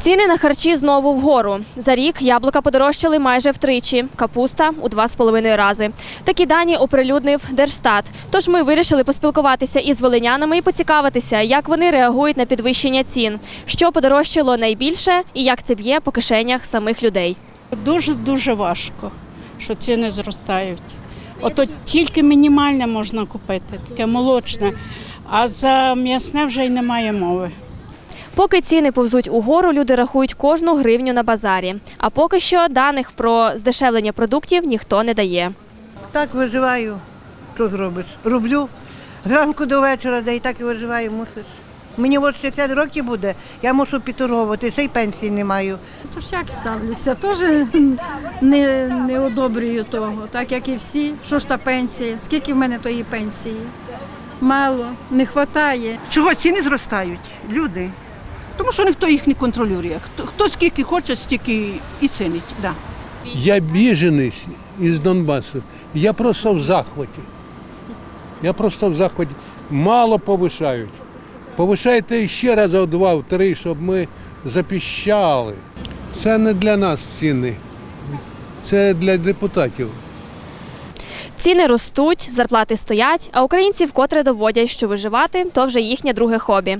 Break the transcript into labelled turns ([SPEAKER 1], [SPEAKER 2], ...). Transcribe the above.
[SPEAKER 1] Ціни на харчі знову вгору. За рік яблука подорожчали майже втричі, капуста у два з половиною рази. Такі дані оприлюднив Держстат. Тож ми вирішили поспілкуватися із волинянами і поцікавитися, як вони реагують на підвищення цін, що подорожчало найбільше і як це б'є по кишенях самих людей.
[SPEAKER 2] Дуже дуже важко, що ціни зростають. Ото тільки мінімальне можна купити, таке молочне, а за м'ясне вже й немає мови.
[SPEAKER 1] Поки ціни повзуть угору, люди рахують кожну гривню на базарі. А поки що даних про здешевлення продуктів ніхто не дає.
[SPEAKER 3] Так виживаю. Що зробиш? Роблю зранку до вечора, да і так і виживаю, мусиш. Мені от 60 років буде, я мушу підторговувати, ще й пенсії не маю.
[SPEAKER 4] То всяк ставлюся, теж не, не одобрюю того, так як і всі. Що ж та пенсія? Скільки в мене тої пенсії? Мало, не вистачає.
[SPEAKER 5] Чого ціни зростають? Люди. Тому що ніхто їх не контролює. Хто, хто скільки хоче, стільки і цінить. Да.
[SPEAKER 6] Я біженець із Донбасу. Я просто в захваті. Я просто в захваті. Мало повишають. Повишайте ще раз в два, в три, щоб ми запіщали. Це не для нас ціни. Це для депутатів.
[SPEAKER 1] Ціни ростуть, зарплати стоять, а українці вкотре доводять, що виживати то вже їхнє друге хобі.